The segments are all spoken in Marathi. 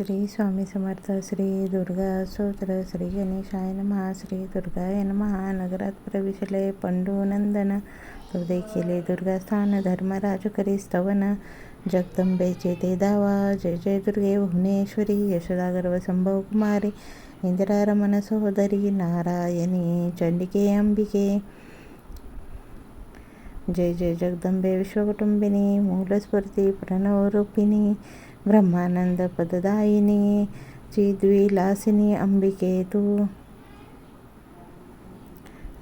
श्री स्वामी समर्थ श्री दुर्गा स्तोत्र श्री गणेशाय नमः श्री दुर्गाय नमः. नगरात प्रविशले पंडुनंदन हृदय केले दुर्गास्थान धर्मराज करी स्तवन. जगदंबेचे ते दावा जय जय दुर्गे भुवनेश्वरी यशोदागर्व संभव कुमारी इंदिरा रमण सहोदरी नारायणी चंडिके अंबिके. जय जय जगदंबे विश्वकुटुंबिनी मूलस्फूर्ती प्रणवरूपिणी. ब्रह्मानंद पददायिनी चिद्विलासिनी अंबिके तू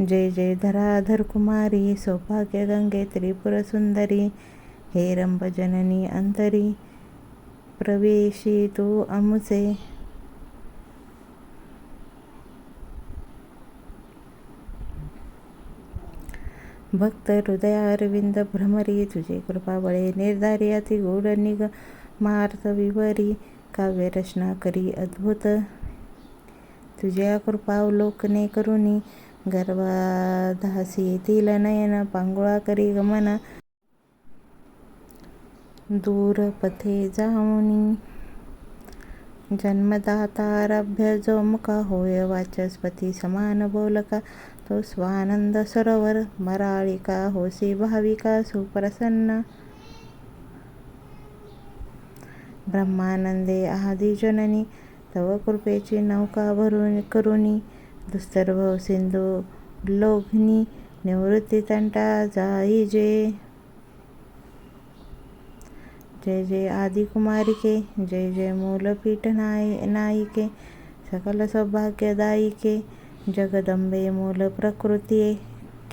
जय जय धराधर कुमारी सौभाग्य गंगे त्रिपुर सुंदरी हे रंभजननी अंतरी प्रवेशी तू अमुसे। भक्त हृदयारविंद भ्रमरी तुझे कृपाबळे निर्धारी अति गूढ निग मार्थ विवरी काव्यरचना करी अद्भुत. तुझ्या कृपावलोकने करुणी गर्भाधासी येथील नयन पांगुळा करी गमन. दूर पथे जाऊनी जन्मदातारभ्य जो मुका होय वाचस्पती समान बोलका तो स्वानंद सरोवर मराळिका होसी भाविका सुप्रसन्न. ब्रह्मानंदे आदिजननी तव कृपेची नौका भरून करुणी दुस्तर्भव सिंधू लोभनी निवृत्ती तंटा जाई जे. जय जय आदिकुमारिके जय जय मूलपीठ नाय नायिके सकल सौभाग्यदायिके जगदंबे मूल प्रकृती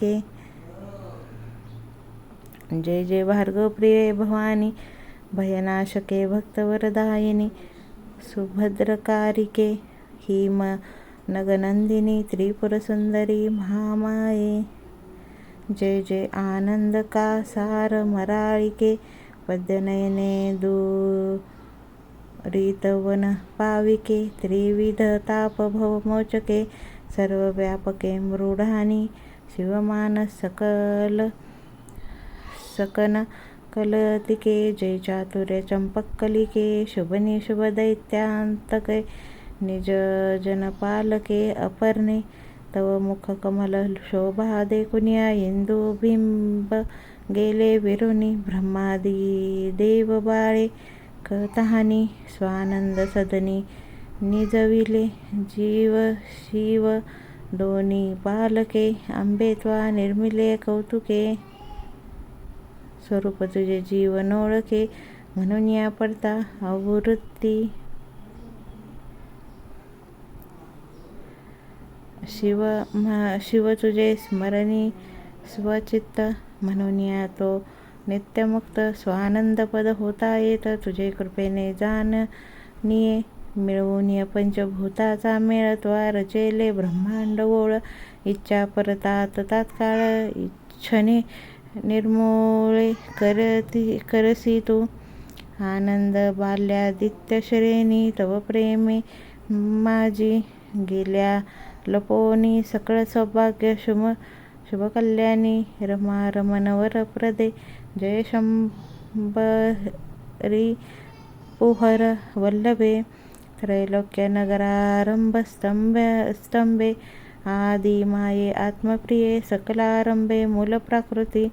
के जय जय भार्गवप्रिये भवानी भयनाशके भक्तवरदायिनी सुभद्रकारिके हिम नगनंदिनी त्रिपुरसुंदरी महामाये। जय जय आनंदका सार मराळिके पद्यनयने दू रीतवन पाविके त्रिविध तापभवमोचके सर्वव्यापके मृढानी शिवमान सकल सकन कलतिके जय चातुर्य चंपक्कलिके शुभनी दैत्यांतके निज जनपालके अपर्णे तव मुख कमल शोभा देखुनिया इंदू बिंब गेले विरुनी ब्रह्मादी देव बाळे स्वानंद सदनी निजविले जीव शिव दोनी बालके अंबेत्वा निर्मिले कौतुके स्वरूप तुझे जीवन ओळखे म्हणून या पडता आवृत्ती शिव शिव तुझे स्मरणी स्वचित्त म्हणून या तो नित्यमुक्त स्वानंदपद होता येत. तुझे कृपेने जाणनीये मिळवून या पंचभूताचा मेळत्वा रचेले ब्रह्मांड ओळ. इच्छा परतात तात्काळ इच्छने निर्मूळे करती करसी तू आनंद बाल्यादित्य श्रेणी तव प्रेमे माझी गेल्या लपोनी सकळ सौभाग्य शुभ शुभकल्याणी रमा रमणवर प्रदे जय शंभरी पुहर वल्लभे त्रैलोक्य नगरारंभ आदिमाये आदि माये आत्मप्रिये सकलारंभे मूलप्राकृती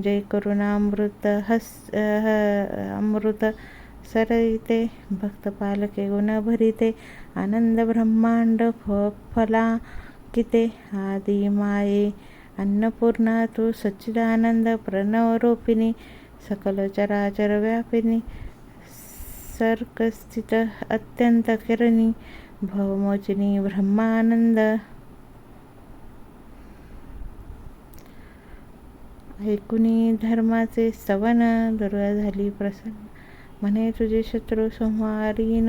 जय करुणामृत हस अमृत सरते भक्तपालके गुणभरिते आनंद ब्रह्मांड फलाकिते। आदि माये अन्नपूर्णा तू सच्चिदानंद प्रणवरूपिणी सकलचराचरव्यापिनी सर्कस्थित अत्यंत किरणी भवमोचिनी ब्रह्मानंद ऐकुनी धर्माचे स्तवन दुर्गा झाली प्रसन्न. म्हणे तुझे शत्रू संहारीन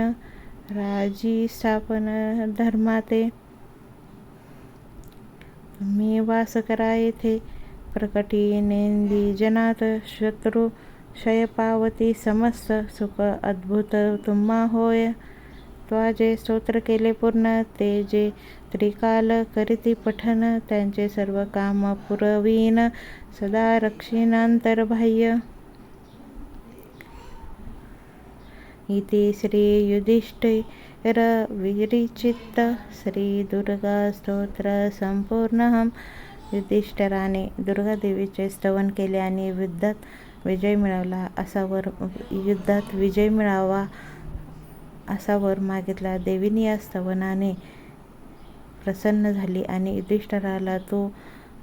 राजी स्थापन धर्माते. तुम्ही वास करा येथे प्रकटी नेंदी जनात. शत्रू क्षय पावती समस्त सुख अद्भुत तुम्हा होय. त्वाजे स्तोत्र केले पूर्ण ते जे त्रिकाल करीती पठन त्यांचे सर्व काम पुरवीन. सदा रक्षीन अंतर्बाह्य इति स्तोत्र श्रीदुर्गास्तोत्रसम्पूर्णः युधिष्ठिराने दुर्गादेवीचे स्तवन केले आणि युद्धात विजय मिळवला. असा वर युद्धात विजय मिळावा. असा वर मागितला. देवीने या स्तवनाने प्रसन्न झाली आणि युधिष्ठिराला तू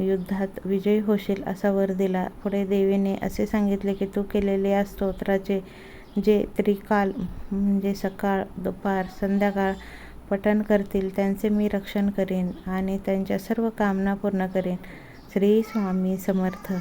युद्धात विजयी होशील असा वर दिला. पुढे देवीने असे सांगितले की तू केलेले या स्तोत्राचे जे त्रिकाल म्हणजे सकाळ, दुपार, संध्याकाळ पठण करतील त्यांचे मी रक्षण करेन आणि त्यांच्या सर्व कामना पूर्ण करेन श्री स्वामी समर्थ